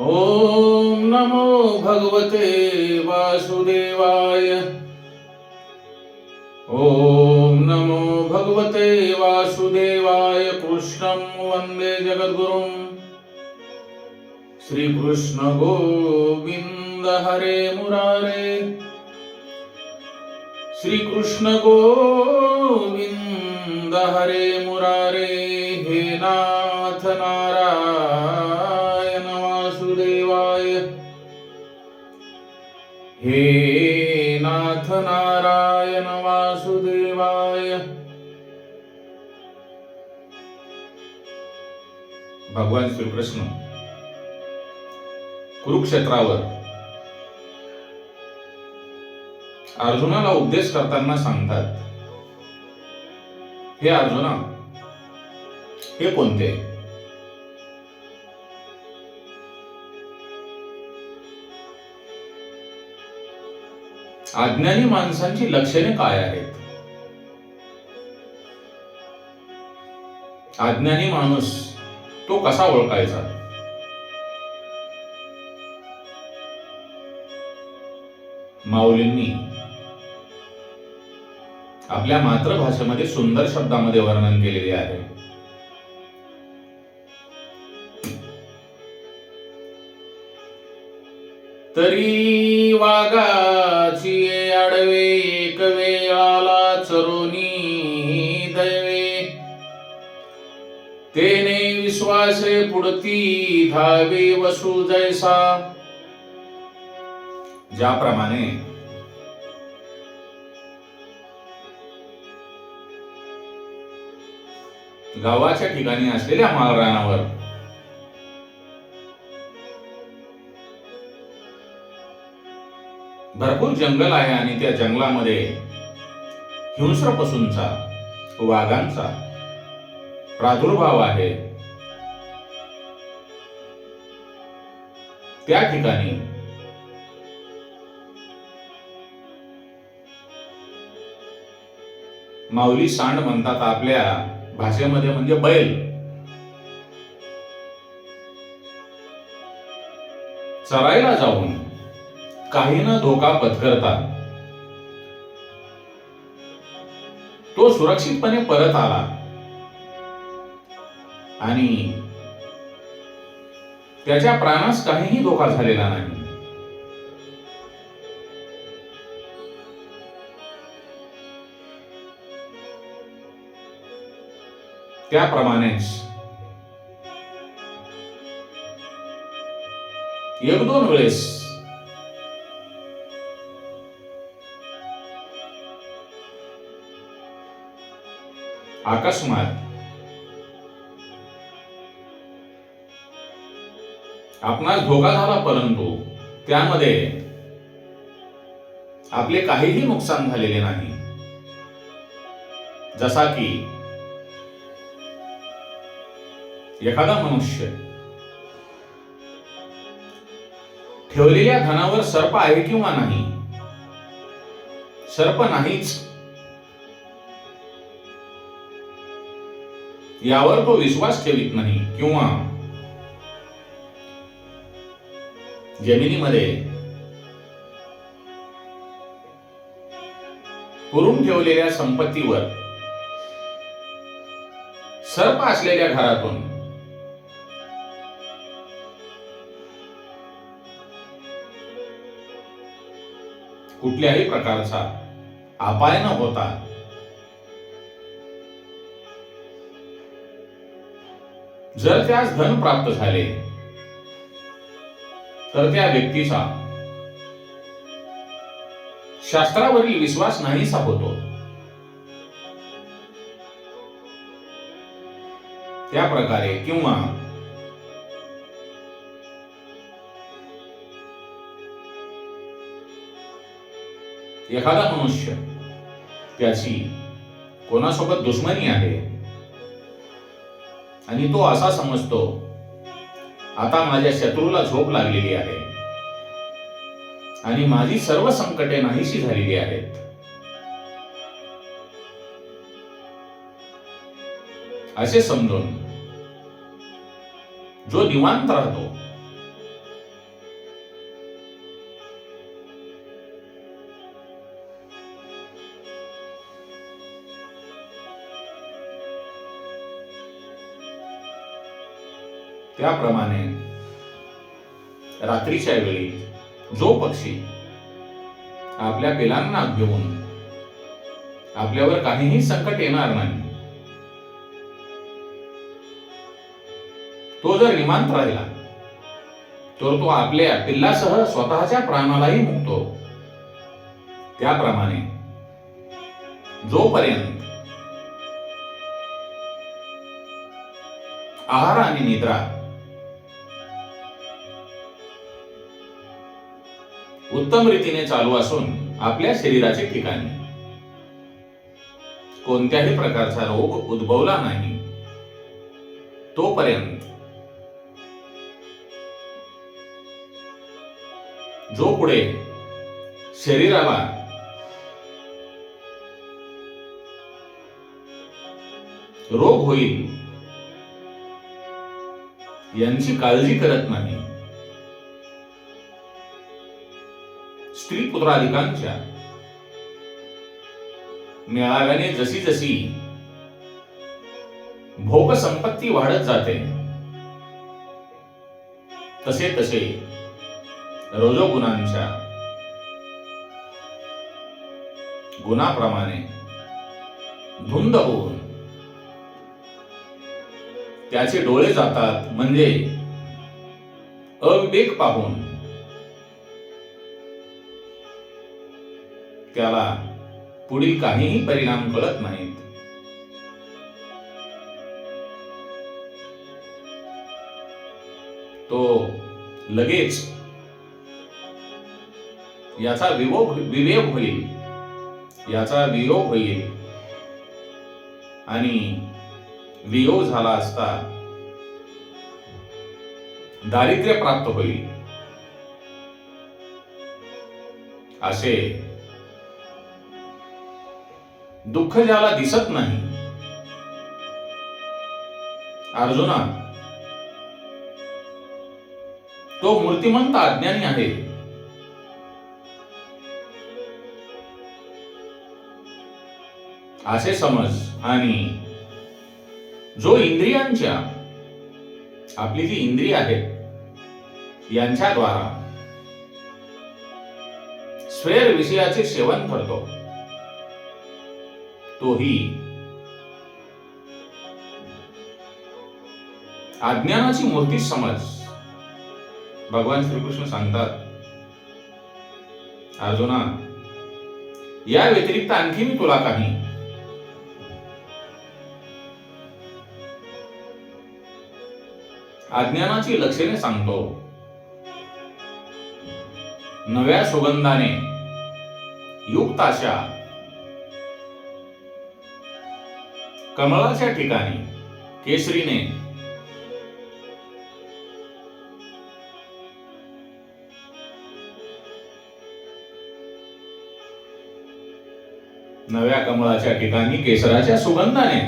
ॐ नमो भगवते वासुदेवाय। ॐ नमो भगवते वासुदेवाय कृष्णं वन्दे जगद्गुरुं श्रीकृष्ण गोविन्द हरे मुरारे। श्रीकृष्ण गोविन्द हरे मुरारे। हे नाथ नारायण। हे नाथ नारायण वासुदेवाय. भगवान श्रीकृष्ण कुरुक्षेत्रावर अर्जुनाला उपदेश करताना सांगतात हे अर्जुना हे कोणते? अज्ञानी माणसांची लक्षणे काय आहेत? अज्ञानी माणूस तो कसा ओळखायचा? माऊलींनी आपल्या मातृभाषेमध्ये सुंदर शब्दामध्ये वर्णन केलेले आहे. तरी वाघाची आडवे एक वेळाला चरोनी दैवे. तेने विश्वासे पुढती धावे वसु जैसा. ज्याप्रमाणे गावाच्या ठिकाणी असलेल्या माळरानावर भरपूर जंगल आहे आणि त्या जंगलामध्ये हिंस्र पशूंचा वाघांचा प्रादुर्भाव आहे. त्या ठिकाणी माऊली सांड म्हणतात आपल्या भाषेमध्ये म्हणजे बैल. चरायला जाऊन काही न धोका पत्करता तो सुरक्षितपणे परत आला. आणि त्याच्या प्राणास काहीही धोका झालेला नाही. त्याप्रमाणेच एक दोन वेळेस अकस्मात आपणास धोका झाला परंतु त्यामध्ये आपले काहीही नुकसान झालेले नाही. जसा की एखादा मनुष्य ठेवलेल्या धनावर सर्प आहे किंवा नाही? सर्प नाहीच. यावर तो विश्वास ठेवित नाही किंवा जमिनीमध्ये पुरून ठेवलेल्या संपत्तीवर सर्प असलेल्या घरातून कुठल्याही प्रकारचा अपाय न होता जर त्यास धन प्राप्त झाले तर त्या व्यक्तीचा शास्त्रावरील विश्वास नाहीसा होतो. त्या प्रकारे किंवा एखादा मनुष्य त्याची कोणासोबत दुश्मनी आहे आणि तो असा समजतो आता माझ्या शत्रूला झोप लागलेली आहे. आणि माझी सर्व संकटे नाहीशी झालेली आहेत. असे समजून जो निवांत राहतो त्याप्रमाणे रात्रीच्या वेळी जो पक्षी आपल्या पिलांना घेऊन आपल्यावर काहीही संकट येणार नाही तो जर निमांत राहिला तर तो आपल्या पिल्लासह स्वतःच्या प्राणालाही मुक्तो. त्याप्रमाणे जोपर्यंत आहार आणि निद्रा उत्तम रीतीने चालू असून आपल्या शरीराचे ठिकाणी. कोणत्याही प्रकारचा रोग उद्भवला नाही. तोपर्यंत. जो पुढे शरीराला रोग होईल यांची काळजी करत नाही. स्त्री पुत्राधिकांच्या मेळाव्याने जशी जशी भोग संपत्ती वाढत जाते. तसे तसे रजोगुणांच्या गुणाप्रमाणे धुंद होऊन त्याचे डोळे जातात म्हणजे अविवेक पाहून त्याला पुढील काहीही परिणाम कळत नाहीत. तो लगेच याचा विवोग विवेक होईल. याचा वियोग होईल. आणि वियोग झाला असता दारिद्र्य प्राप्त होईल. असे दुःख ज्याला दिसत नाही. अर्जुना तो मूर्तिमंत अज्ञानी आहे. असे समज आणि जो इंद्रियांच्या आपली जी इंद्रिय आहेत यांच्याद्वारा स्वेर विषयाचे सेवन करतो. तोही अज्ञानाची मूर्ती समज. भगवान श्रीकृष्ण सांगतात अर्जुना या व्यतिरिक्त आणखी मी तुला काही. अज्ञानाची लक्षणे सांगतो. नव्या सुगंधाने युक्त अशा कमळाच्या ठिकाणी केसरीने. नव्या कमळाच्या ठिकाणी केसराच्या सुगंधाने.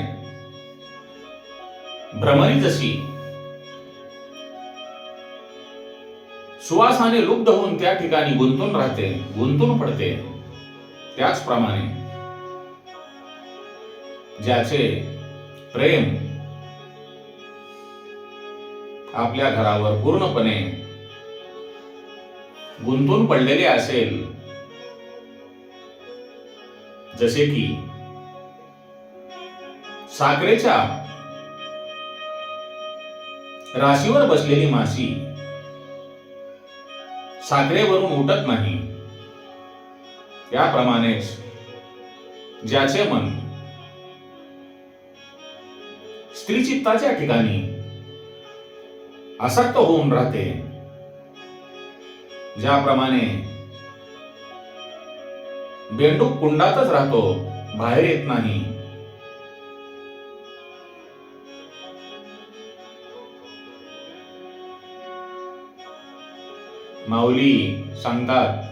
भ्रमरी जशी. सुवासाने लुब्ध होऊन त्या ठिकाणी गुंतून राहते गुंतून पडते. त्याचप्रमाणे ज्याचे प्रेम आपल्या घरावर पूर्णपणे गुंतून पडलेले असेल जसे की साखरेच्या राशीवर बसलेली माशी साखरेवरून उठत नाही. त्याप्रमाणेच ज्याचे मन स्त्री चित्ताच्या ठिकाणी आसक्त होऊन राहते. ज्याप्रमाणे बेंडूक कुंडातच राहतो बाहेर येत नाही. माऊली सांगतात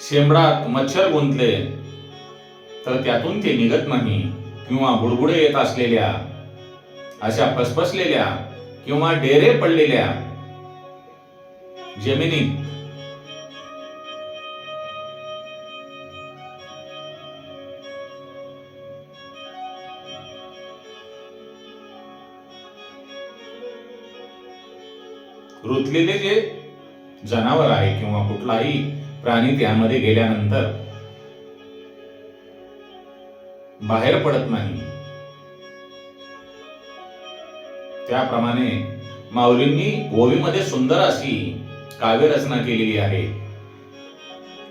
शेंबडात मच्छर गुंतले तर त्यातून ते निघत नाही. किंवा बुडबुडे येत असलेल्या अशा पसपसलेल्या किंवा डेरे पडलेल्या जमिनीत रुतलेले जे जनावर आहे किंवा कुठलाही प्राणी त्यामध्ये गेल्यानंतर बाहेर पडत नाही. त्याप्रमाणे माऊलींनी गोवीमध्ये सुंदर अशी काव्य रचना केलेली आहे.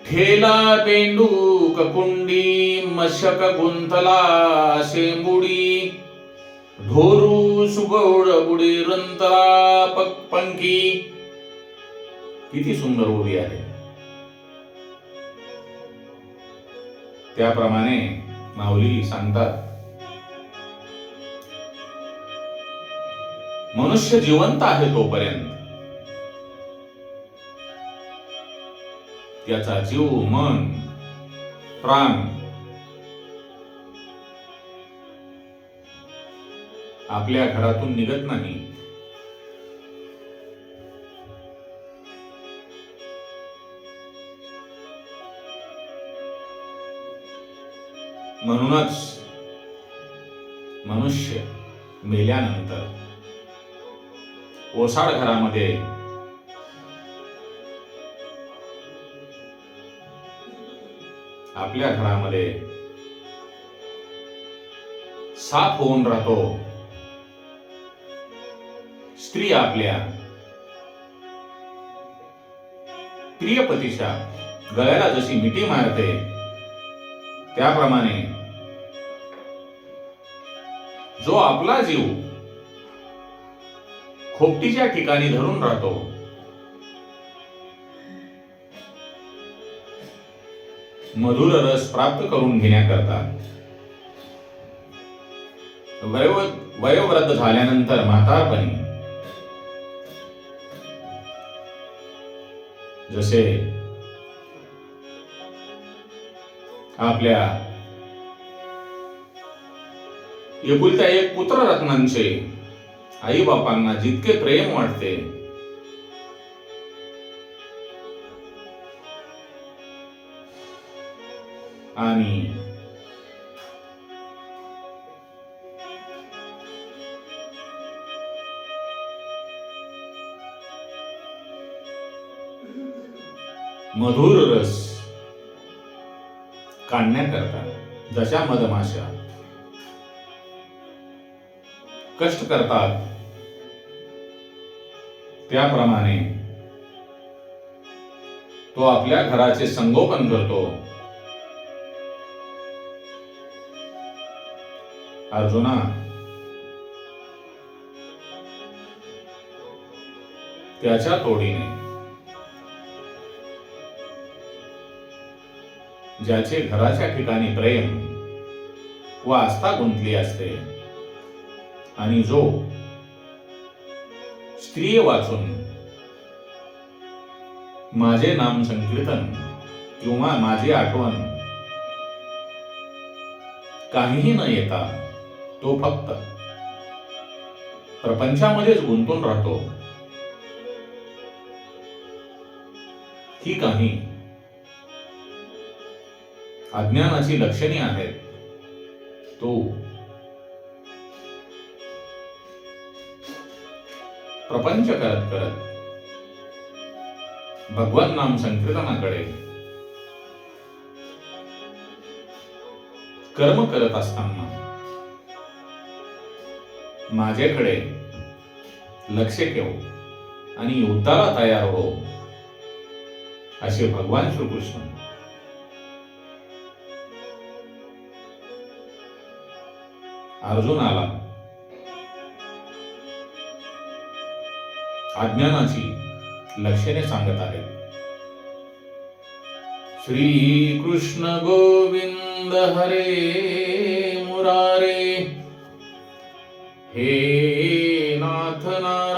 ठेला पेंडूक कुंडी मशक गुंतला शेंबुडी ढोरू सुगौड बुडी रंतला पक पंकी किती सुंदर ओवी आहे. त्याप्रमाणे माऊली सांगतात. मनुष्य जिवंत आहे तोपर्यंत. त्याचा जीव मन प्राण आपल्या घरातून निघत नाही. म्हणूनच मनुष्य मेल्यानंतर ओसाड घरामध्ये आपल्या घरामध्ये साप होऊन राहतो. स्त्री आपल्या प्रियपतीच्या गळ्याला जशी मिठी मारते त्याप्रमाणे जो आपला जीव खोपटीच्या ठिकाणी धरून राहतो. मधुर रस प्राप्त करून घेण्याकरता. वयो वयोवृद्ध झाल्यानंतर म्हातारपणी. जसे आपल्या एकुलत्या एक पुत्र रत्नांचे आई बापांना जितके प्रेम वाटते. आणि मधुर रस काढण्याकरता जशा मधमाशा कष्ट करतात. त्याप्रमाणे तो आपल्या घराचे संगोपन करतो. अर्जुना त्याच्या तोडीने ज्याचे घराच्या ठिकाणी प्रेम व आस्था गुंतली असते. आणि जो स्त्री वाचून माझे नाम संकीर्तन किंवा माझी आठवण काहीही न येता तो फक्त प्रपंचामध्येच गुंतून राहतो. ही काही अज्ञानाची लक्षणे आहेत. तो प्रपंच करत करत भगवान नाम संकीर्तनाकडे कर्म करत असताना माझ्याकडे लक्ष ठेव आणि युद्धाला तयार हो असे भगवान श्रीकृष्ण. अर्जुनाला अज्ञानाची लक्षणे सांगत आहेत. श्री कृष्ण गोविंद हरे मुरारे हे नाथ नारायण